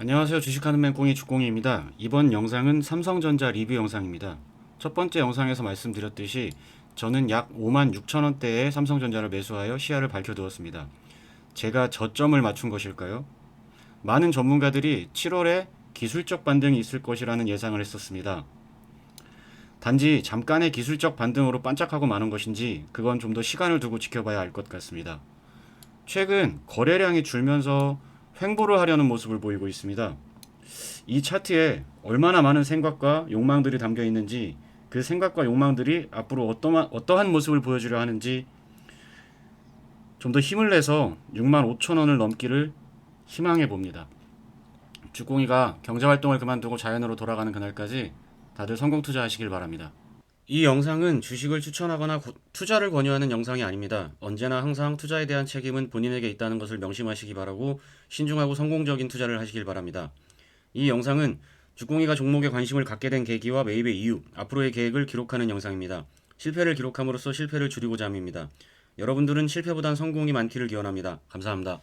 안녕하세요. 주식하는 맨꽁이 주공이입니다. 이번 영상은 삼성전자 리뷰 영상입니다. 첫 번째 영상에서 말씀드렸듯이 저는 약 5만 6천 원대의 삼성전자를 매수하여 시야를 밝혀두었습니다. 제가 저점을 맞춘 것일까요? 많은 전문가들이 7월에 기술적 반등이 있을 것이라는 예상을 했었습니다. 단지 잠깐의 기술적 반등으로 반짝하고 마는 것인지 그건 좀 더 시간을 두고 지켜봐야 알 것 같습니다. 최근 거래량이 줄면서 횡보를 하려는 모습을 보이고 있습니다. 이 차트에 얼마나 많은 생각과 욕망들이 담겨 있는지 그 생각과 욕망들이 앞으로 어떠한, 어떠한 모습을 보여주려 하는지 좀 더 힘을 내서 6만 5천 원을 넘기를 희망해 봅니다. 주공이가 경제활동을 그만두고 자연으로 돌아가는 그날까지 다들 성공 투자하시길 바랍니다. 이 영상은 주식을 추천하거나 구- 투자를 권유하는 영상이 아닙니다. 언제나 항상 투자에 대한 책임은 본인에게 있다는 것을 명심하시기 바라고 신중하고 성공적인 투자를 하시길 바랍니다. 이 영상은 주공이가 종목에 관심을 갖게 된 계기와 매입의 이유, 앞으로의 계획을 기록하는 영상입니다. 실패를 기록함으로써 실패를 줄이고자 함입니다. 여러분들은 실패보단 성공이 많기를 기원합니다. 감사합니다.